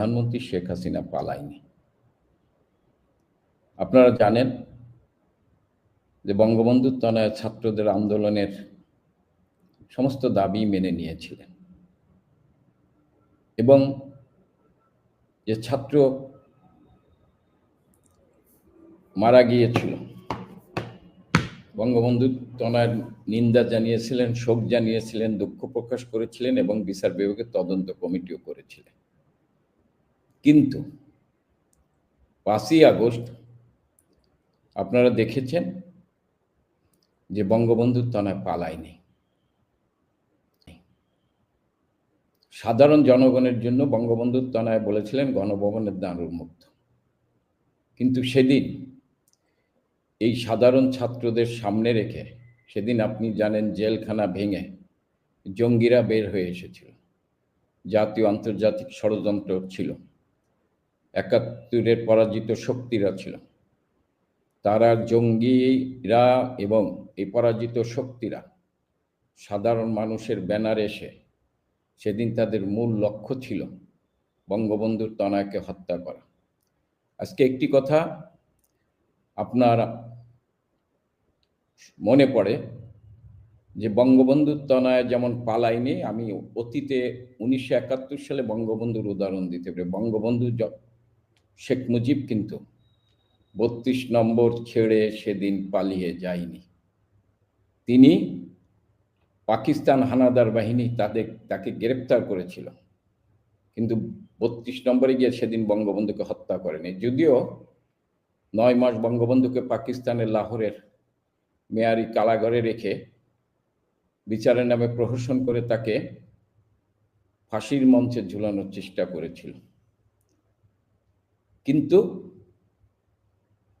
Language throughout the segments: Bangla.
প্রধানমন্ত্রী শেখ হাসিনা পালায়নি। আপনারা জানেন যে বঙ্গবন্ধু তনয় ছাত্রদের আন্দোলনের সমস্ত দাবি মেনে নিয়েছিলেন। এবং যে ছাত্র মারা গিয়েছিল বঙ্গবন্ধু তনয়ের নিন্দা জানিয়েছিলেন, শোক জানিয়েছিলেন, দুঃখ প্রকাশ করেছিলেন এবং বিচার বিভাগের তদন্ত কমিটিও করেছিলেন। কিন্তু পাঁচই আগস্ট আপনারা দেখেছেন যে বঙ্গবন্ধু তনয় পালায়নি। সাধারণ জনগণের জন্য বঙ্গবন্ধুর তনায় বলেছিলেন, গণভবনের দ্বার উন্মুক্ত কিন্তু সেদিন এই সাধারণ ছাত্রদের সামনে রেখে, সেদিন আপনি জানেন জেলখানা ভেঙে জঙ্গিরা বের হয়ে এসেছিল। জাতীয় আন্তর্জাতিক ষড়যন্ত্র ছিল। একাত্তরের পরাজিত শক্তিরা ছিল। তারা জঙ্গিরা এবং এই পরাজিত শক্তিরা সাধারণ মানুষের ব্যানার এসে সেদিন তাদের মূল লক্ষ্য ছিল বঙ্গবন্ধুর তনয়কে হত্যা করা। আজকে একটি কথা আপনার মনে পড়ে যে বঙ্গবন্ধুর তনায় যেমন পালায়নি, আমি অতীতে উনিশশো একাত্তর সালে বঙ্গবন্ধুর উদাহরণ দিতে পারি, বঙ্গবন্ধু শেখ মুজিব কিন্তু বত্রিশ নম্বর ছেড়ে সেদিন পালিয়ে যায়নি। তিনি পাকিস্তান হানাদার বাহিনী তাদের, তাকে গ্রেপ্তার করেছিল। কিন্তু বত্রিশ নম্বরে গিয়ে সেদিন বঙ্গবন্ধুকে হত্যা করেনি। যদিও নয় মাস বঙ্গবন্ধুকে পাকিস্তানের লাহোরের মেয়ারি কালাঘরে রেখে বিচারের নামে প্রহসন করে তাকে ফাঁসির মঞ্চে ঝুলানোর চেষ্টা করেছিল। কিন্তু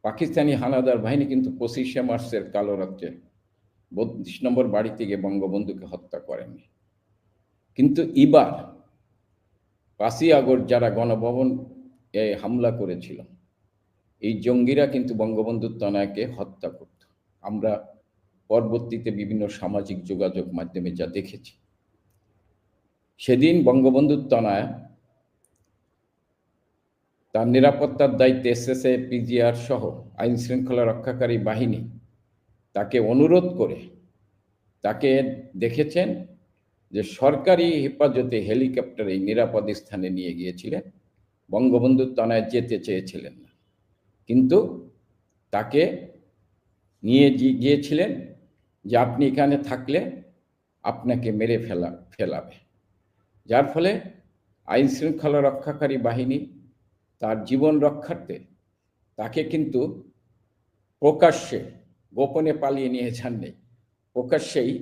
পাকিস্তানি হানাদার বাহিনী কিন্তু পঁচিশে মার্চের কালো রাত্রে বত্রিশ নম্বর বাড়ি থেকে বঙ্গবন্ধুকে হত্যা করেনি। কিন্তু এবার পাঁচই আগস্ট যারা গণভবন এ হামলা করেছিল, এই জঙ্গিরা কিন্তু বঙ্গবন্ধুর তনয়কে হত্যা করত। আমরা পরবর্তীতে বিভিন্ন সামাজিক যোগাযোগ মাধ্যমে যা দেখেছি, সেদিন বঙ্গবন্ধুর তনয় তার নিরাপত্তার দায়িত্বে এসএসএ, পিজিআর সহ আইন শৃঙ্খলা রক্ষাকারী বাহিনী তাকে অনুরোধ করে তাকে দেখেছেন যে সরকারি হেফাজতে হেলিকপ্টারে নিরাপদ স্থানে নিয়ে গিয়েছিলেন বঙ্গবন্ধু তনায় যেতে চেয়েছিলেন না। কিন্তু তাকে নিয়ে গিয়েছিলেন যে আপনি এখানে থাকলে আপনাকে মেরে ফেলা, ফেলাবে। যার ফলে আইন শৃঙ্খলা রক্ষাকারী বাহিনী তার জীবন রক্ষার্থে তাকে কিন্তু প্রকাশ্যে, গোপনে পালিয়ে নিয়ে যাননি। প্রকাশ্যেই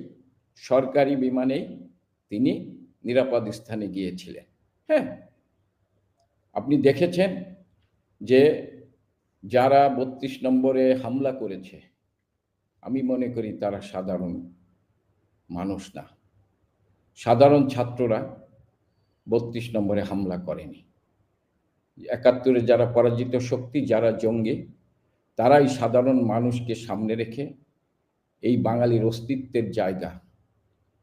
সরকারি বিমানেই তিনি নিরাপদ স্থানে গিয়েছিলেন। হ্যাঁ আপনি দেখেছেন যে যারা বত্রিশ নম্বরে হামলা করেছে, আমি মনে করি তারা সাধারণ মানুষ না। সাধারণ ছাত্ররা বত্রিশ নম্বরে হামলা করেনি। একাত্তরে যারা পরাজিত শক্তি, যারা জঙ্গি, তারাই সাধারণ মানুষকে সামনে রেখে এই বাঙালির অস্তিত্বের জায়গা,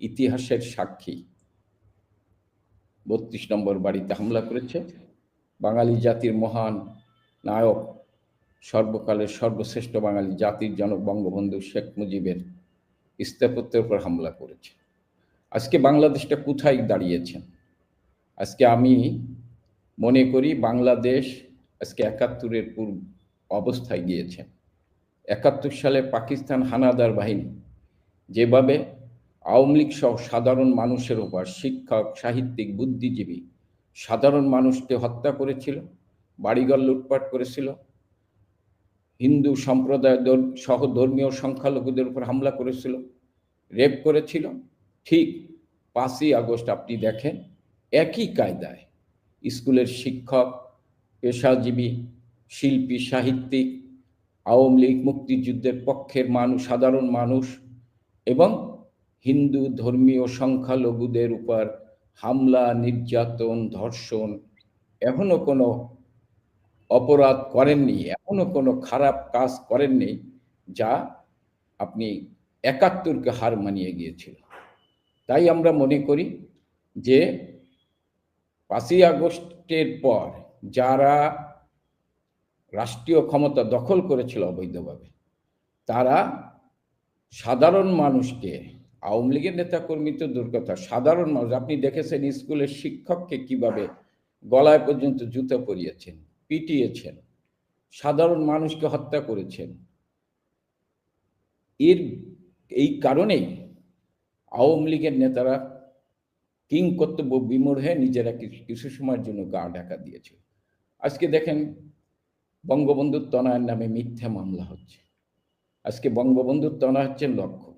ইতিহাসের সাক্ষী। বত্রিশ নম্বর বাড়িতে হামলা করেছে। বাঙালি জাতির মহান নায়ক, সর্বকালের সর্বশ্রেষ্ঠ বাঙালি জাতির জনক বঙ্গবন্ধু শেখ মুজিবের স্থাপত্যের উপর হামলা করেছে। আজকে বাংলাদেশটা কোথায় দাঁড়িয়েছেন? আজকে আমি মনে করি বাংলাদেশ আজকে একাত্তরের পূর্ব অবস্থায় গিয়েছে। একাত্তর সালে পাকিস্তান হানাদার বাহিনী যেভাবে আওয়ামী লীগ সহ সাধারণ মানুষের ওপর শিক্ষক, সাহিত্যিক, বুদ্ধিজীবী সাধারণ মানুষকে হত্যা করেছিল, বাড়িঘর লুটপাট করেছিল, হিন্দু সম্প্রদায় সহ ধর্মীয় সংখ্যালঘুদের উপর হামলা করেছিল, রেপ করেছিল। ঠিক পাঁচই আগস্ট আপনি দেখেন একই কায়দায় স্কুলের শিক্ষক, পেশাজীবী, শিল্পী, সাহিত্যিক, আওয়ামী লীগ মুক্তিযুদ্ধের পক্ষের মানুষ, সাধারণ মানুষ এবং হিন্দু ধর্মীয় সংখ্যালঘুদের উপর হামলা, নির্যাতন, ধর্ষণ এখনও কোনো অপরাধ করেননি, এখনও কোনো খারাপ কাজ করেননি যা আপনি একাত্তরকে হার মানিয়ে গিয়েছিল। তাই আমরা মনে করি যে পাঁচই আগস্টের পর যারা রাষ্ট্রীয় ক্ষমতা দখল করেছিল অবৈধভাবে, তারা সাধারণ মানুষকে, আওয়ামী লীগের নেতাকর্মী তো দুর্গতা সাধারণ মানুষ, আপনি দেখেছেন স্কুলের শিক্ষককে কীভাবে গলায় পর্যন্ত জুতো পরিয়েছেন, পিটিয়েছেন, সাধারণ মানুষকে হত্যা করেছেন। এর, এই কারণেই আওয়ামী লীগের নেতারা কিং কর্তব্য বিমূঢ় হয়ে নিজেরা কিছু সময়ের জন্য গা ঢাকা দিয়েছিল আজকে দেখেন বঙ্গবন্ধুর তনয়ের নামে মিথ্যা মামলা হচ্ছে। আজকে বঙ্গবন্ধুর তনয় হচ্ছেন লক্ষ্য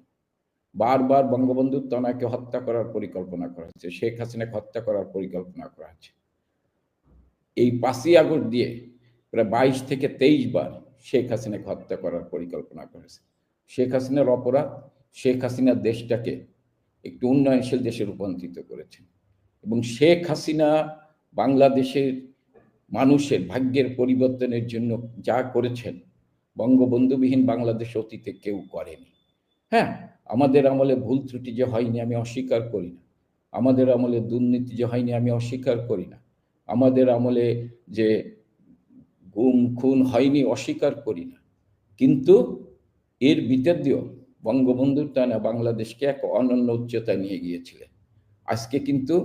বারবার বঙ্গবন্ধুর তনয়কে হত্যা করার পরিকল্পনা করা হচ্ছে, শেখ হাসিনাকে হত্যা করার পরিকল্পনা করা হচ্ছে। এই পাঁচই আগস্ট দিয়ে প্রায় বাইশ থেকে তেইশ বার শেখ হাসিনাকে হত্যা করার পরিকল্পনা করেছে শেখ হাসিনার অপরাধ, শেখ হাসিনা দেশটাকে একটু উন্নয়নশীল দেশে রূপান্তরিত করেছেন। এবং শেখ হাসিনা বাংলাদেশের মানুষের ভাগ্যের পরিবর্তনের জন্য যা করেছেন, বঙ্গবন্ধুবিহীন বাংলাদেশ অতীতে কেউ করেনি। হ্যাঁ আমাদের আমলে ভুল ত্রুটি যে হয়নি আমি অস্বীকার করি না। আমাদের আমলে দুর্নীতি যে হয়নি আমি অস্বীকার করি না। আমাদের আমলে যে গুম, খুন হয়নি অস্বীকার করি না। কিন্তু এর ভিতর বঙ্গবন্ধুর টানা বাংলাদেশকে এক অনন্য উচ্চতায় নিয়ে গিয়েছিলেন আজকে কিন্তু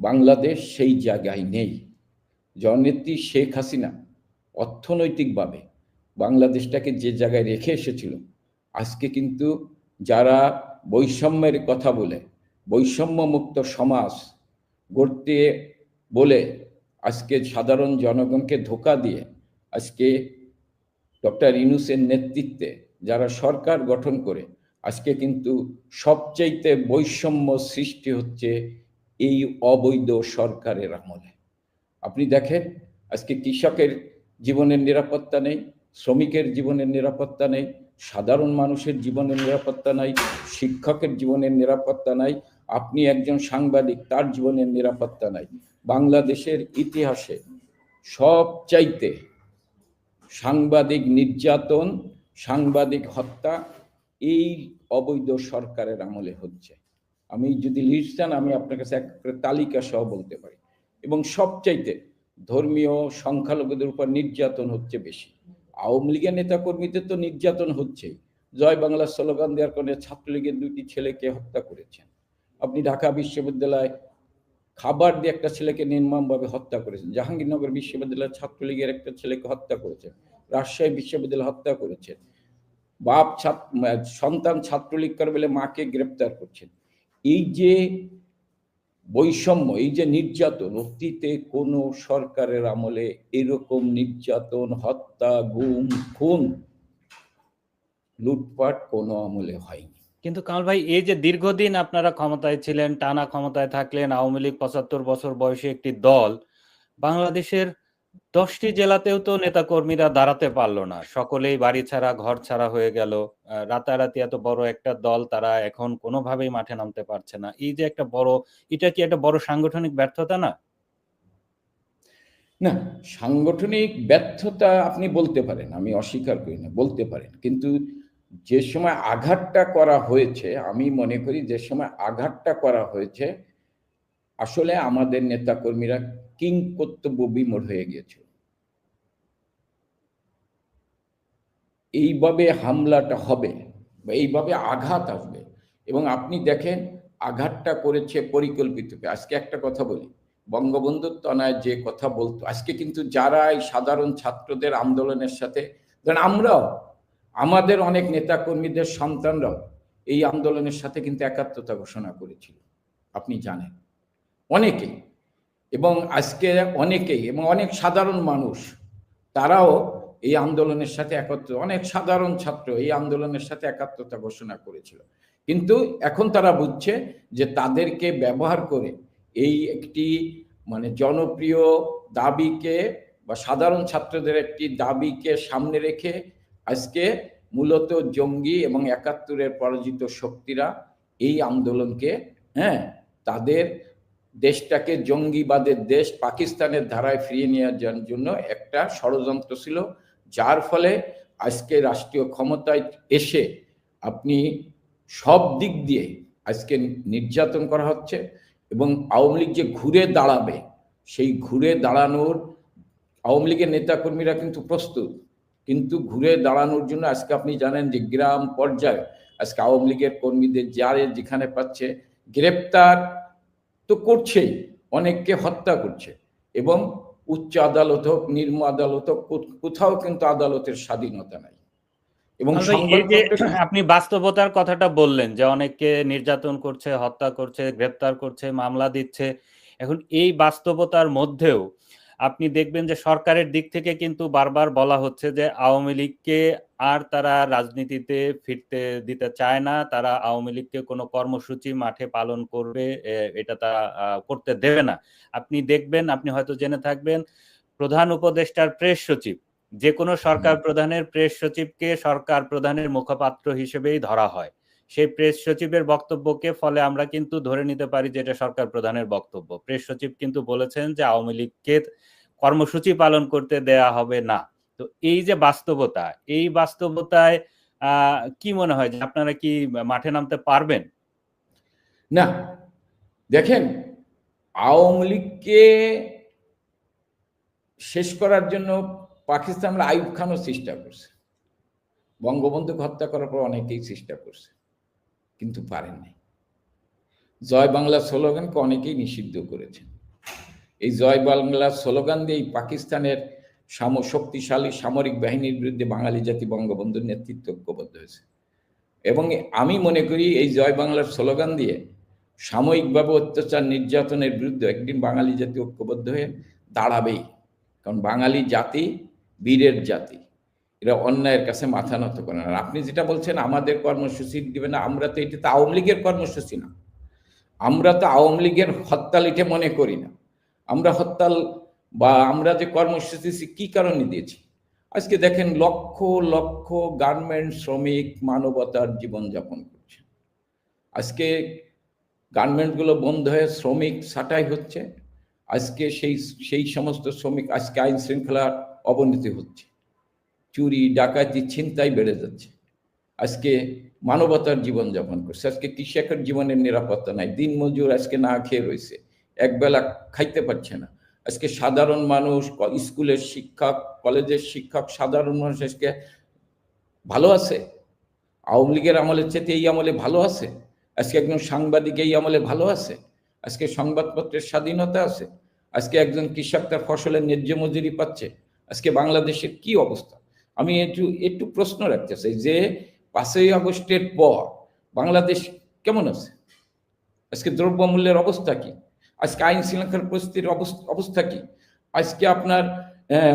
বাংলাদেশ সেই জায়গায় নেই। জননেত্রী শেখ হাসিনা অর্থনৈতিকভাবে বাংলাদেশটাকে যে জায়গায় রেখে এসেছিল, আজকে কিন্তু যারা বৈষম্যের কথা বলে বৈষম্য মুক্ত সমাজ গড়তে বলে আজকে সাধারণ জনগণকে ধোকা দিয়ে আজকে ডক্টর ইনুসের নেতৃত্বে যারা সরকার গঠন করে, আজকে কিন্তু সবচাইতে বৈষম্য সৃষ্টি হচ্ছে এই অবৈধ সরকারের আমলে। আপনি দেখেন, আজকে কৃষকের জীবনের নিরাপত্তা নেই, শ্রমিকের জীবনের নিরাপত্তা নেই, সাধারণ মানুষের জীবনের নিরাপত্তা নাই, শিক্ষকের জীবনের নিরাপত্তা নাই, আপনি একজন সাংবাদিক, তার জীবনের নিরাপত্তা নাই। বাংলাদেশের ইতিহাসে সবচাইতে সাংবাদিক নির্যাতন সাংবাদিক হত্যা এই অবৈধ সরকারের আমলে হচ্ছে। আমি যদি লিস্ট চান আমি আপনার কাছে এক তালিকা সহ বলতে পারি। এবং সবচাইতে ধর্মীয় সংখ্যালঘুদের উপর নির্যাতন হচ্ছে বেশি। আওয়ামী লীগের নেতাকর্মীদের তো নির্যাতন হচ্ছেই। জয় বাংলা স্লোগান দেওয়ার কারণে ছাত্রলীগের দুটি ছেলেকে হত্যা করেছেন। আপনি ঢাকা বিশ্ববিদ্যালয় খাবার দিয়ে একটা ছেলেকে নির্মমভাবে হত্যা করেছেন। জাহাঙ্গীরনগর বিশ্ববিদ্যালয়ের ছাত্রলীগের একটা ছেলেকে হত্যা করেছেন। রাজশাহী বিশ্ববিদ্যালয় হত্যা করেছেন। বাপ সন্তান ছাত্রলীগ করে বলে মাকে গ্রেপ্তার করছেন। এই যে বৈষম্য, এই যে নির্যাতন, অতীতে কোনো সরকারের আমলে এরকম নির্যাতন, হত্যা, গুম, খুন, লুটপাট কোনো আমলে হয়নি। কিন্তু কামাল ভাই, এই যে দীর্ঘদিন আপনারা ক্ষমতায় ছিলেন, টানা ক্ষমতায় থাকলেন, আওয়ামী লীগ পঁচাত্তর বছর বয়সী একটি দল, বাংলাদেশের দশটি জেলাতেও তো নেতাকর্মীরা দাঁড়াতে পারল না। সকলেই বাড়ি ছাড়া, ঘর ছাড়া হয়ে গেল। রাতারাতি এত বড় একটা দল তারা এখন কোনোভাবেই মাঠে নামতে পারছে না। এই যে একটা বড়, এটা কি একটা বড় সাংগঠনিক ব্যর্থতা না? না, সাংগঠনিক ব্যর্থতা আপনি বলতে পারেন, আমি অস্বীকার করি না, বলতে পারেন। কিন্তু যে সময় আঘাতটা করা হয়েছে, আমি মনে করি যে সময় আঘাতটা করা হয়েছে, আসলে আমাদের নেতাকর্মীরা কিং কর্তব্য বিমূঢ় হয়ে গিয়েছিল। এইভাবে হামলাটা হবে বা এইভাবে আঘাত আসবে এবং আপনি দেখেন আঘাতটা করেছে পরিকল্পিত আজকে একটা কথা বলি, বঙ্গবন্ধুর তনায় যে কথা বলতো, আজকে কিন্তু যারা এই সাধারণ ছাত্রদের আন্দোলনের সাথে, ধরেন আমরাও, আমাদের অনেক নেতাকর্মীদের সন্তানরাও এই আন্দোলনের সাথে কিন্তু একাত্মতা ঘোষণা করেছিল। আপনি জানেন, অনেকেই। এবং আজকে অনেকেই এবং অনেক সাধারণ মানুষ, তারাও এই আন্দোলনের সাথে একত্র, অনেক সাধারণ ছাত্র এই আন্দোলনের সাথে একাত্মতা ঘোষণা করেছিল। কিন্তু এখন তারা বুঝছে যে তাদেরকে ব্যবহার করে এই একটি মানে জনপ্রিয় দাবিকে বা সাধারণ ছাত্রদের একটি দাবিকে সামনে রেখে আজকে মূলত জঙ্গি এবং একাত্তরের পরাজিত শক্তিরা এই আন্দোলনকে হ্যাঁ তাদের দেশটাকে জঙ্গিবাদের দেশ পাকিস্তানের ধারায় ফিরিয়ে নেওয়ার জন্য একটা ষড়যন্ত্র ছিল, যার ফলে আজকে রাষ্ট্রীয় ক্ষমতায় এসে আপনি সব দিক দিয়ে আজকে নির্যাতন করা হচ্ছে এবং আওয়ামী লীগ যে ঘুরে দাঁড়াবে, সেই ঘুরে দাঁড়ানোর আওয়ামী লীগের নেতাকর্মীরা কিন্তু প্রস্তুত। কিন্তু ঘুরে দাঁড়ানোর জন্য আজকে আপনি জানেন যে গ্রাম পর্যায়ে আজকে আওয়ামী লীগের কর্মীদের যারে যেখানে পাচ্ছে, গ্রেপ্তার তো করছেই অনেককে হত্যা করছে। এবং উচ্চ আদালত হোক নিম্ন আদালত হোক কোথাও কিন্তু আদালতের স্বাধীনতা নাই। এবং আপনি বাস্তবতার কথাটা বললেন যে অনেককে নির্যাতন করছে হত্যা করছে গ্রেপ্তার করছে মামলা দিচ্ছে। এখন এই বাস্তবতার মধ্যেও আপনি দেখবেন যে সরকারের দিক থেকে কিন্তু বারবার বলা হচ্ছে যে আওয়ামী লীগকে আর তারা রাজনীতিতে ফিরতে দিতে চায় না তারা আওয়ামী লীগকে কোনো কর্মসূচি মাঠে পালন করবে এটা তারা করতে দেবে না। আপনি দেখবেন আপনি হয়তো জেনে থাকবেন প্রধান উপদেষ্টার প্রেস সচিব যে কোনো সরকার প্রধানের প্রেস সচিবকে সরকার প্রধানের মুখপাত্র হিসেবেই ধরা হয়। সেই প্রেস সচিবের বক্তব্যকে ফলে আমরা কিন্তু ধরে নিতে পারি যে এটা সরকার প্রধানের বক্তব্য। প্রেস সচিব কিন্তু বলেছেন যে আওয়ামী লীগকে কর্মসূচি পালন করতে দেয়া হবে না। তো এই যে বাস্তবতা, এই বাস্তবতায় কি মনে হয় যে আপনারা কি মাঠে নামতে পারবেন? না। দেখেন, আওয়ামী লীগকে শেষ করার জন্য পাকিস্তান আমলে আইব খানও চেষ্টা করছে। বঙ্গবন্ধুকে হত্যা করার পর অনেকেই চেষ্টা করছে। কিন্তু পারেননি জয় বাংলা স্লোগানকে অনেকেই নিষিদ্ধ করেছেন। এই জয় বাংলা স্লোগান দিয়েই পাকিস্তানের সাম শক্তিশালী সামরিক বাহিনীর বিরুদ্ধে বাঙালি জাতি বঙ্গবন্ধুর নেতৃত্ব ঐক্যবদ্ধ হয়েছে। এবং আমি মনে করি এই জয় বাংলার স্লোগান দিয়ে সাময়িকভাবে অত্যাচার নির্যাতনের বিরুদ্ধে একদিন বাঙালি জাতি ঐক্যবদ্ধ হয়ে দাঁড়াবেই। কারণ বাঙালি জাতি বীরের জাতি। এরা অন্যায়ের কাছে মাথা নত করে না। আপনি যেটা বলছেন, আমাদের কর্মসূচি দিবে না, আমরা তো এটা তো আওয়ামী লীগের কর্মসূচি না। আমরা তো আওয়ামী লীগের হরতাল এটা মনে করি না। আমরা হরতাল বা আমরা যে কর্মসূচি কি কারণে দিয়েছি? আজকে দেখেন লক্ষ লক্ষ গার্মেন্ট শ্রমিক মানবতার জীবনযাপন করছে। আজকে গার্মেন্টগুলো বন্ধ হয়ে শ্রমিক ছাঁটাই হচ্ছে। আজকে সেই সেই সমস্ত শ্রমিক, আজকে আইন শৃঙ্খলার অবনতি হচ্ছে। চুরি, ডাকাতি, ছিনতাই বেড়ে যাচ্ছে। আজকে মানবতার জীবনযাপন করছে। আজকে কৃষকের জীবনের নিরাপত্তা নাই। দিন মজুর আজকে না খেয়ে রয়েছে। একবেলা খাইতে পারছে না। আজকে সাধারণ মানুষ স্কুলের শিক্ষক, কলেজের শিক্ষক, সাধারণ মানুষ আজকে ভালো আছে? আওয়ামী লীগের আমলের চেয়ে এই আমলে ভালো আছে? আজকে একজন সাংবাদিক এই আমলে ভালো আছে? আজকে সংবাদপত্রের স্বাধীনতা আছে? আজকে একজন কৃষক তার ফসলের ন্যায্য মজুরি পাচ্ছে? আজকে বাংলাদেশের কি অবস্থা? আমি একটু একটু প্রশ্ন রাখতে চাই যে পাঁচই আগস্টের পর বাংলাদেশ কেমন আছে? আজকে দ্রব্যমূল্যের অবস্থা কি? আজকে আইন শৃঙ্খলার পরিস্থিতির অবস- অবস্থা কি? আজকে আপনার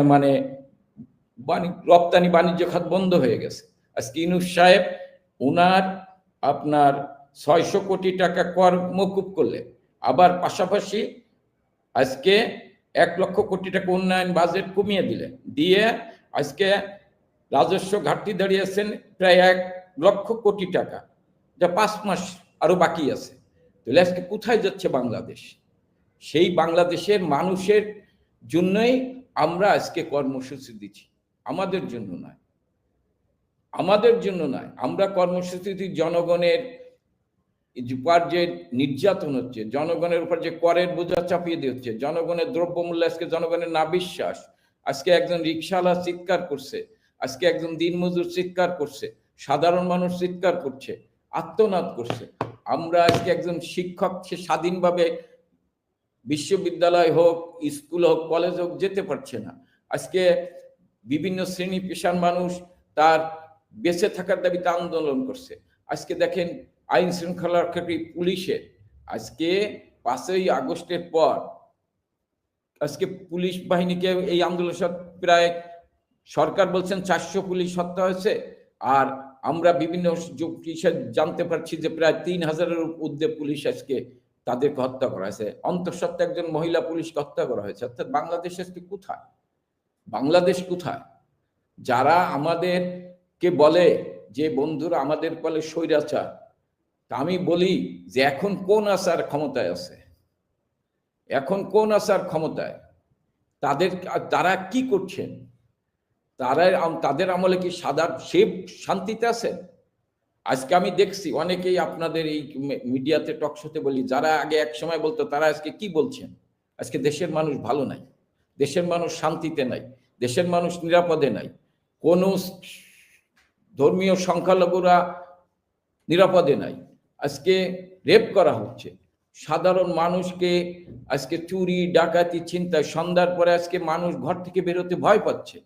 মানে রপ্তানি বাণিজ্য খাত বন্ধ হয়ে গেছে। আজকে ইনুস সাহেব ওনার আপনার ছয়শো কোটি টাকা কর মকুব করলে। আবার পাশাপাশি আজকে এক লক্ষ কোটি টাকা উন্নয়ন বাজেট কমিয়ে দিলেন দিয়ে আজকে রাজস্ব ঘাটতি দাঁড়িয়েছেন প্রায় এক লক্ষ কোটি টাকা, যা পাঁচ মাস আরও বাকি আছে। তাহলে আজকে কোথায় যাচ্ছে বাংলাদেশ? সেই বাংলাদেশের মানুষের জন্যই আমরা আজকে কর্মসূচি দিচ্ছি, আমাদের জন্য নয়। আমাদের জন্য নয়, আমরা কর্মসূচি দিই জনগণের উপর যে নির্যাতন হচ্ছে, জনগণের উপর যে করের বোঝা চাপিয়ে দিয়ে হচ্ছে, জনগণের দ্রব্যমূল্য আজকে জনগণের না বিশ্বাস, আজকে একজন রিক্সাওয়ালা চিৎকার করছে আজকে একজন দিনমজুর চিৎকার করছে, সাধারণ মানুষ চিৎকার করছে, আত্মনাদ করছে। আমরা আজকে একজন শিক্ষক, সে স্বাধীনভাবে বিশ্ববিদ্যালয় হোক, স্কুল হোক, কলেজ হোক, যেতে পারছে না। আজকে বিভিন্ন শ্রেণি পেশার মানুষ তার বেঁচে থাকার দাবিতে আন্দোলন করছে। আজকে দেখেন আইন শৃঙ্খলা রক্ষাকারী পুলিশের আজকে পাঁচই আগস্টের পর আজকে পুলিশ বাহিনীকে এই আন্দোলন প্রায় সরকার বলছেন চারশো পুলিশ হত্যা হয়েছে, আর আমরা বিভিন্ন জানতে পারছি যে প্রায় তিন হাজারের ঊর্ধ্বে পুলিশ আজকে তাদেরকে হত্যা করা হয়েছে। অন্তঃসত্ত্বা একজন মহিলা পুলিশকে হত্যা করা হয়েছে। অর্থাৎ বাংলাদেশ আজকে কোথায়? বাংলাদেশ কোথায়? যারা আমাদেরকে বলে যে বন্ধুরা আমাদের বলে স্বৈরাচার, তা আমি বলি যে এখন কোন আসার ক্ষমতায় আছে? এখন কোন আসার ক্ষমতায়? তাদের, তারা কি করছেন? তারা তাদের আমলে কি সাদা সে শান্তিতে আছে? আজকে আমি দেখছি, অনেকেই আপনাদের এই মিডিয়াতে টকশোতে বলি, যারা আগে এক সময় বলতো, তারা আজকে কি বলছেন? আজকে দেশের মানুষ ভালো নাই, দেশের মানুষ শান্তিতে নাই, দেশের মানুষ নিরাপদে নাই, কোনো ধর্মীয় সংখ্যালঘুরা নিরাপদে নাই, আজকে রেপ করা হচ্ছে। সাধারণ মানুষকে আজকে চুরি, ডাকাতি চিন্তায় সন্ধ্যার পরে আজকে মানুষ ঘর থেকে বেরোতে ভয় পাচ্ছে।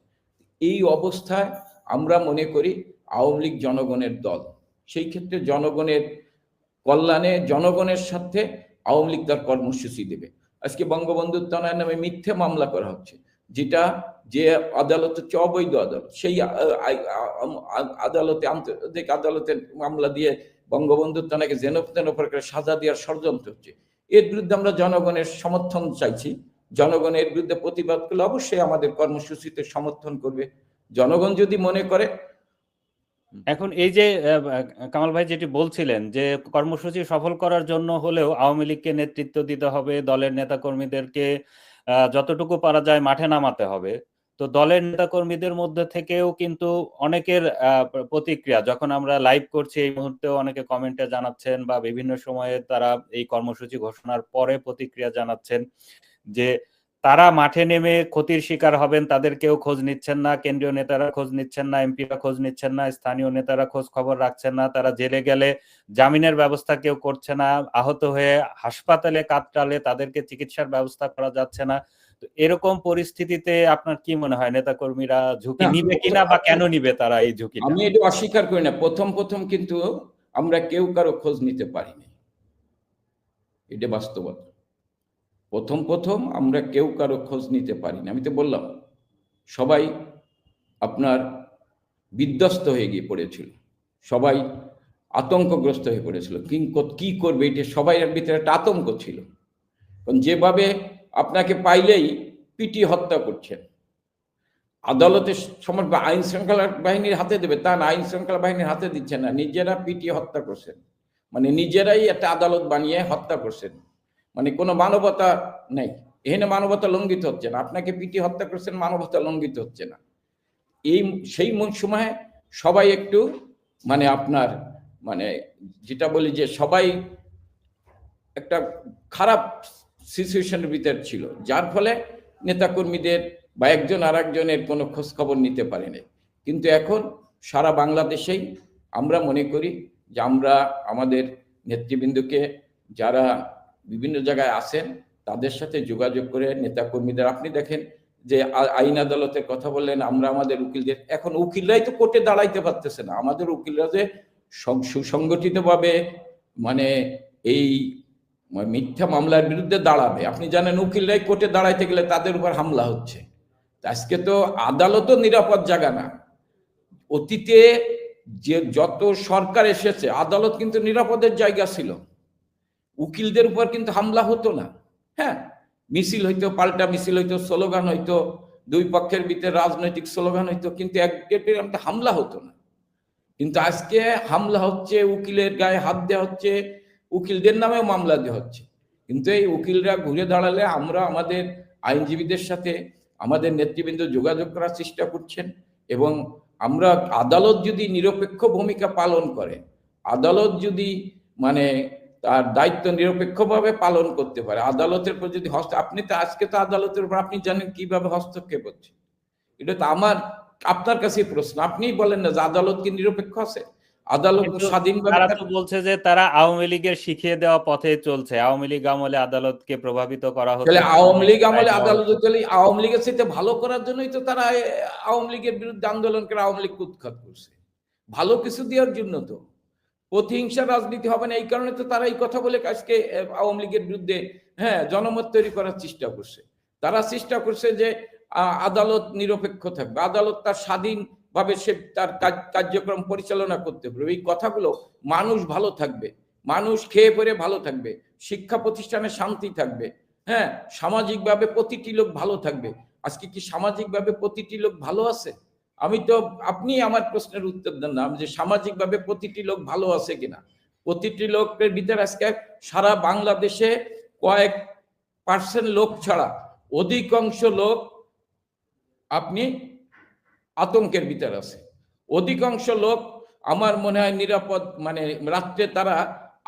এই অবস্থায় আমরা মনে করি আওয়ামী লীগ জনগণের দল। সেই ক্ষেত্রে জনগণের কল্যাণে, জনগণের সাথে আওয়ামী লীগ তার কর্মসূচি দেবে। আজকে বঙ্গবন্ধু তনয়ের নামে মিথ্যে মামলা করা হচ্ছে, যেটা যে আদালত হচ্ছে অবৈধ আদালত, সেই আদালতে, আন্তর্জাতিক আদালতে মামলা দিয়ে বঙ্গবন্ধু তনাকে তেন সাজা দেওয়ার ষড়যন্ত্র হচ্ছে। এর বিরুদ্ধে আমরা জনগণের সমর্থন চাইছি। জনগণের বিরুদ্ধে প্রতিবাদ করলে অবশ্যই আমাদের কর্মসূচিতে সমর্থন করবে। জনগণ যদি মনে করে, এখন এই যে কামাল ভাই যেটি বলছিলেন যে, কর্মসূচি সফল করার জন্য হলেও আওয়ামী লীগকে নেতৃত্ব দিতে হবে, দলের নেতাকর্মীদেরকে যতটুকু পারা যায় মাঠে নামাতে হবে। তো দলের নেতাকর্মীদের মধ্যে থেকেও কিন্তু অনেকের প্রতিক্রিয়া, যখন আমরা লাইভ করছি, এই মুহূর্তেও অনেকে কমেন্টে জানাচ্ছেন বা বিভিন্ন সময়ে তারা এই কর্মসূচি ঘোষণার পরে প্রতিক্রিয়া জানাচ্ছেন। যে তারা মাঠে নেমে ক্ষতির শিকার হবেন তাদের কেউ খোঁজ নিচ্ছেন না কেন্দ্রীয় নেতারা খোঁজ নিচ্ছেন না এমপিরা খোঁজ নিচ্ছেন না স্থানীয় নেতারা খোঁজ খবর রাখছেন না তারা জেলে গেলে জামিনের ব্যবস্থা কেউ করছে না আহত হয়ে হাসপাতালে কাতরালে তাদেরকে চিকিৎসার ব্যবস্থা করা যাচ্ছে না। তো এরকম পরিস্থিতিতে আপনার কি মনে হয়? নেতাকর্মীরা ঝুঁকি নিবে কিনা বা কেন নিবে তারা এই ঝুঁকি আমি এটা অস্বীকার করি না। প্রথম প্রথম কিন্তু আমরা কেউ কারও খোঁজ নিতে পারিনি। এটা বাস্তবতা। প্রথম প্রথম আমরা কেউ কারও খোঁজ নিতে পারিনি আমি তো বললাম, সবাই আপনার বিধ্বস্ত হয়ে গিয়ে পড়েছিল, সবাই আতঙ্কগ্রস্ত হয়ে পড়েছিল। কিং- কি করবে? এটা সবাই এর ভিতরে একটা আতঙ্ক ছিল। কারণ যেভাবে আপনাকে পাইলেই পিটি হত্যা করছেন। আদালতের সমর্থ আইন শৃঙ্খলা বাহিনীর হাতে দেবে, তা না, আইন শৃঙ্খলা বাহিনীর হাতে দিচ্ছে না। নিজেরা পিটিয়ে হত্যা করছেন। মানে নিজেরাই একটা আদালত বানিয়ে হত্যা করছেন। মানে কোনো মানবতা নেই। এখানে মানবতা লঙ্ঘিত হচ্ছে না। আপনাকে পিটি হত্যা করছেন, মানবতা লঙ্ঘিত হচ্ছে না। এই, সেই সময়ে সবাই একটু মানে আপনার মানে যেটা বলি যে সবাই একটা খারাপ সিচুয়েশনের ভিতর ছিল। যার ফলে নেতাকর্মীদের বা একজন আর একজনের কোনো খোঁজখবর নিতে পারেনি। কিন্তু এখন সারা বাংলাদেশেই আমরা মনে করি যে আমরা আমাদের নেতৃবৃন্দকে যারা বিভিন্ন জায়গায় আছেন, তাদের সাথে যোগাযোগ করে নেতাকর্মীদের, আপনি দেখেন যে আইন আদালতের কথা বললেন, আমরা আমাদের উকিলদের, এখন উকিলরাই তো কোর্টে দাঁড়াইতে পারতেছে না। আমাদের উকিলরা যে সুসংগঠিতভাবে মানে এই মিথ্যা মামলার বিরুদ্ধে দাঁড়াবে। আপনি জানেন উকিলরাই কোর্টে দাঁড়াইতে গেলে তাদের উপর হামলা হচ্ছে। আজকে তো আদালতও নিরাপদ জায়গা না। অতীতে যে যত সরকার এসেছে, আদালত কিন্তু নিরাপদের জায়গা ছিল। উকিলদের উপর কিন্তু হামলা হতো না। হ্যাঁ মিছিল হইতো, পাল্টা মিছিল হইতো, স্লোগান হইতো, দুই পক্ষের ভিতরে রাজনৈতিক স্লোগান হইতো, কিন্তু এক হামলা হতো না। কিন্তু আজকে হামলা হচ্ছে, উকিলের গায়ে হাত দেওয়া হচ্ছে, উকিলদের নামেও মামলা দেওয়া হচ্ছে। কিন্তু এই উকিলরা ঘুরে দাঁড়ালে আমরা আমাদের আইনজীবীদের সাথে, আমাদের নেতৃবৃন্দ যোগাযোগ করার চেষ্টা করছেন এবং আমরা আদালত যদি নিরপেক্ষ ভূমিকা পালন করে, আদালত যদি মানে তার দায়িত্ব নিরপেক্ষভাবে পালন করতে পারে। আদালতের উপর যদি হস্ত আপনি তো আজকে তো আদালতের উপর আপনি জানেন কীভাবে হস্তক্ষেপ হচ্ছে। এটা তো আমার আপনার কাছে প্রশ্ন। আপনিই বলেন না যে আদালত কি নিরপেক্ষ আছে? আদালত স্বাধীনভাবে বলছে যে তারা আওয়ামী লীগের শিখিয়ে দেওয়া পথে চলছে। আওয়ামী লীগ আমলে আদালতকে প্রভাবিত করা হচ্ছে। আওয়ামী লীগ আমলে আদালত। তাহলে আওয়ামী লীগের সাথে ভালো করার জন্যই তো তারা আওয়ামী লীগের বিরুদ্ধে আন্দোলন করে আওয়ামী লীগ উৎখাত করছে। ভালো কিছু দেওয়ার জন্য তো। প্রতিহিংসা রাজনীতি হবে না, এই কারণে তো তারা এই কথা বলে আজকে আওয়ামী লীগের বিরুদ্ধে হ্যাঁ জনমত তৈরি করার চেষ্টা করছে। তারা চেষ্টা করছে যে আদালত নিরপেক্ষ থাকবে, আদালত তার স্বাধীন ভাবে সে তার কার্যক্রম পরিচালনা করতে পারবে। এই কথাগুলো মানুষ ভালো থাকবে, মানুষ খেয়ে পরে ভালো থাকবে, শিক্ষা প্রতিষ্ঠানে শান্তি থাকবে হ্যাঁ সামাজিকভাবে প্রতিটি লোক ভালো থাকবে। আজকে কি সামাজিকভাবে প্রতিটি লোক ভালো আছে? আমি তো, আপনি আমার প্রশ্নের উত্তর দেন না। যে সামাজিকভাবে প্রতিটি লোক ভালো আছে কিনা? প্রতিটি লোকের ভিতরে আজকে সারা বাংলাদেশে কয়েক পার্সেন্ট লোক ছাড়া অধিকাংশ লোক আপনি আতঙ্কের ভিতরে আছে। অধিকাংশ লোক আমার মনে হয় নিরাপদ মানে রাত্রে তারা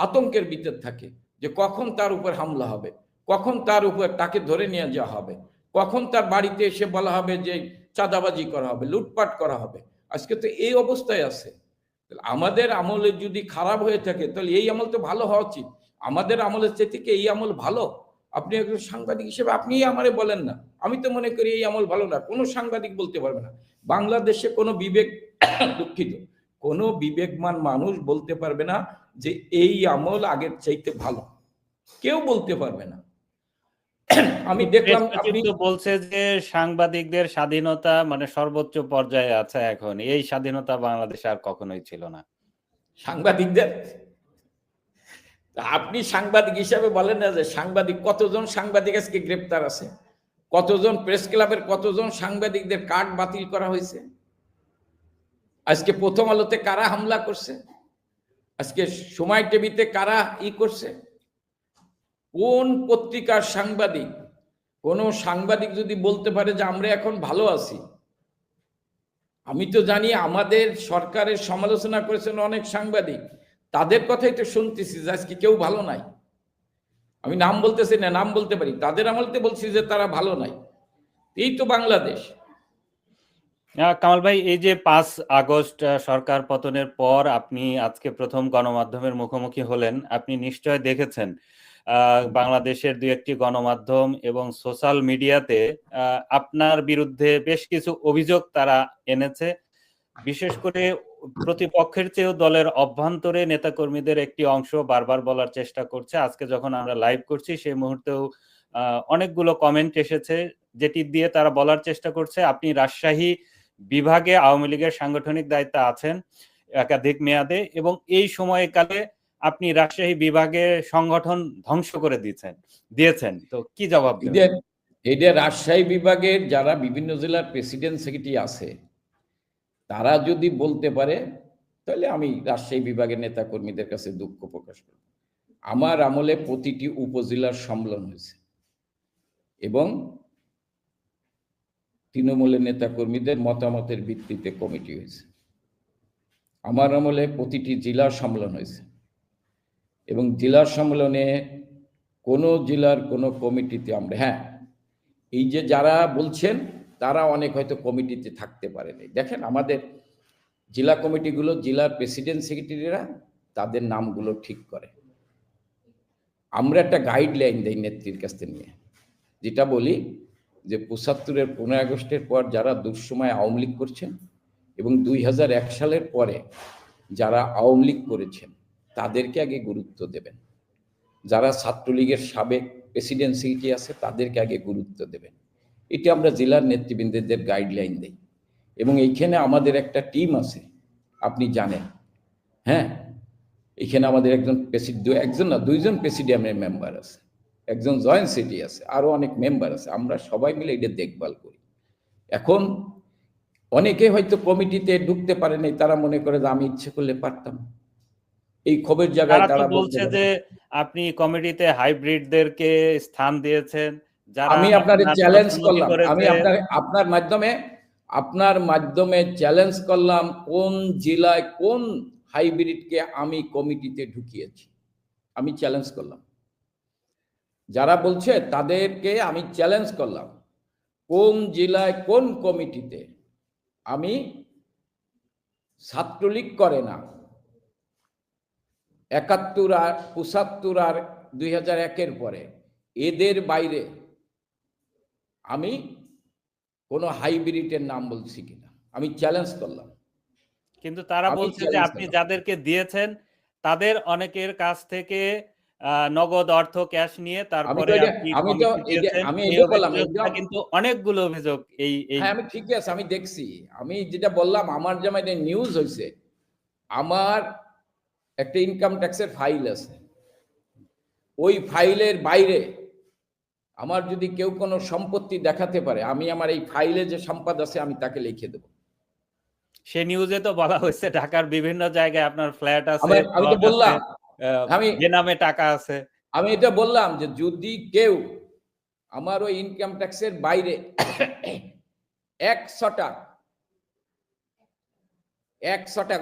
আতঙ্কের ভিতর থাকে যে কখন তার উপর হামলা হবে, কখন তার উপর তাকে ধরে নিয়ে যাওয়া হবে, কখন তার বাড়িতে এসে বলা হবে যে চাঁদাবাজি করা হবে, লুটপাট করা হবে। আজকে তো এই অবস্থায় আছে। আমাদের আমলে যদি খারাপ হয়ে থাকে, তাহলে এই আমল তো ভালো হওয়া উচিত। আমাদের আমলের চেয়ে থেকে এই আমল ভালো? আপনি একজন সাংবাদিক হিসেবে আপনি আমারে বলেন না। আমি তো মনে করি এই আমল ভালো না। কোনো সাংবাদিক বলতে পারবে না। বাংলাদেশে কোনো বিবেক দুঃখিত। কোনো বিবেকমান মানুষ বলতে পারবে না যে এই আমল আগের চাইতে ভালো। কেউ বলতে পারবে না। আমি দেখলাম আপনি তো বলছে যে সাংবাদিকদের স্বাধীনতা মানে সর্বোচ্চ পর্যায়ে আছে এখন। এই স্বাধীনতা বাংলাদেশে আর কখনোই ছিল না। সাংবাদিকদের? আপনি সাংবাদিক হিসাবে বলেন না যে সাংবাদিক কতজন সাংবাদিক আজকে গ্রেপ্তার আছে? কতজন প্রেস ক্লাবের কতজন সাংবাদিকদের কার্ড বাতিল করা হয়েছে? আজকে প্রথম আলোতে কারা হামলা করছে? আজকে সময় টিভিতে কারা ই করছে? কোন পত্রিকার সাংবাদিক, কোন সাংবাদিক যদি বলতে পারে যে আমরা এখন ভালো আছি? আমি তো জানি আমাদের সরকারের সমালোচনা করেছেন অনেক সাংবাদিক, তাদের কথাই তো শুনতেছি যে আজকে কেউ ভালো নাই। আমি নাম বলতেছি না, নাম বলতে পারি, তাদের আমলতে বলছি যে তারা ভালো নাই। এই তো বাংলাদেশ। কামাল ভাই, এই যে পাঁচ আগস্ট সরকার পতনের পর আপনি আজকে প্রথম গণমাধ্যমের মুখোমুখি হলেন, আপনি নিশ্চয় দেখেছেন। বাংলাদেশের দু একটি গণমাধ্যম এবং সোশ্যাল মিডিয়াতে আপনার বিরুদ্ধে বেশ কিছু অভিযোগ তারা এনেছে। বিশেষ করে প্রতিপক্ষের চেয়েও দলের অভ্যন্তরে নেতাকর্মীদের একটি অংশ বারবার বলার চেষ্টা করছে। আজকে যখন আমরা লাইভ করছি, সেই মুহূর্তেও অনেকগুলো কমেন্ট এসেছে যেটি দিয়ে তারা বলার চেষ্টা করছে। আপনি রাজশাহী বিভাগে আওয়ামী লীগের সাংগঠনিক দায়িত্বে আছেন, একাধিক মেয়াদে এবং এই সময়কালে আপনি রাজশাহী বিভাগে সংগঠন ধ্বংস করে দিয়েছেন দিয়েছেন। তো কি জবাব এদের রাজশাহী বিভাগের যারা বিভিন্ন জেলার প্রেসিডেন্ট সেক্রেটারি আছে, তারা যদি বলতে পারে, তাহলে আমি রাজশাহী বিভাগের নেতা কর্মীদের কাছে দুঃখ প্রকাশ করব। আমার আমলে প্রতিটি উপজেলার সম্মেলন হয়েছে। এবং তৃণমূলের নেতা কর্মীদের মতামতের ভিত্তিতে কমিটি হয়েছে। আমার আমলে প্রতিটি জেলার সম্মেলন হয়েছে। এবং জেলার সম্মেলনে কোনো জেলার কোনো কমিটিতে আমরা হ্যাঁ এই যে যারা বলছেন, তারা অনেক হয়তো কমিটিতে থাকতে পারেনি দেখেন, আমাদের জেলা কমিটিগুলো, জেলার প্রেসিডেন্ট সেক্রেটারিরা তাদের নামগুলো ঠিক করে। আমরা একটা গাইডলাইন দেই নেত্রীর কাছ থেকে নিয়ে, যেটা বলি যে পঁচাত্তরের পনেরো আগস্টের পর যারা দুঃসময় আওয়ামী লীগ করছেন এবং দুই হাজার এক সালের পরে যারা আওয়ামী লীগ করেছেন তাদেরকে আগে গুরুত্ব দেবেন। যারা ছাত্রলীগের সাবেক প্রেসিডেন্ট সেক্রেটারি আছে, তাদেরকে আগে গুরুত্ব দেবেন। এটি আমরা জেলার নেতৃবৃন্দদের গাইডলাইন দেই। এবং এইখানে আমাদের একটা টিম আছে, আপনি জানেন। হ্যাঁ? এখানে আমাদের একজন প্রেসিড একজন না, দুইজন প্রেসিডিয়ামের মেম্বার আছে। একজন জয়েন্ট সিটি আছে আরও অনেক মেম্বার আছে। আমরা সবাই মিলে এটা দেখভাল করি। এখন অনেকে হয়তো কমিটিতে ঢুকতে পারেনি তারা মনে করে যে আমি ইচ্ছে করলে পারতাম। এই খবর জায়গায় তারা বলছে যে আপনি কমিটিতে হাইব্রিডদেরকে স্থান দিয়েছেন যারা আমি আপনার চ্যালেঞ্জ করলাম। আমি। আপনার আপনার মাধ্যমে আপনার মাধ্যমে চ্যালেঞ্জ করলাম কোন জেলায় কোন হাইব্রিডকে আমি কমিটিতে ঢুকিয়েছি। আমি চ্যালেঞ্জ করলাম। যারা বলছে তাদেরকে আমি চ্যালেঞ্জ করলাম। কোন জেলায় কোন কমিটিতে আমি ছাত্রলীগ করে না। একাত্তর আর পঁচাত্তর আর দুই হাজার একের পরে এদের বাইরে আমি কোনো হাইব্রিডের নাম বলছি কিনা। আমি চ্যালেঞ্জ করলাম। কিন্তু তারা বলছে যে আপনি যাদেরকে দিয়েছেন তাদের অনেকের কাছ থেকে নগদ অর্থ ক্যাশ নিয়ে তারপরে আমি তো। আমি এটা বললাম, কিন্তু অনেকগুলো অভিযোগ এই এই হ্যাঁ আমি ঠিকই আছে আমি দেখছি। আমি যেটা বললাম আমার যেমন নিউজ হয়েছে আমার একটা ইনকাম ট্যাক্সের ফাইল আছে। ওই ফাইলের বাইরে আমার যদি কেউ কোনো সম্পত্তি দেখাতে পারে আমি আমার এই ফাইলে যে সম্পদ আছে আমি তাকে লিখে দেবো। সে নিউজে তো বলা হয়েছে ঢাকার বিভিন্ন জায়গায় আপনার ফ্ল্যাট আছে আমি তো বললাম আমি- বেনামে টাকা আছে। আমি এটা বললাম যে যদি কেউ আমার ওই ইনকাম ট্যাক্সের বাইরে একশো টাকা একশো টাকা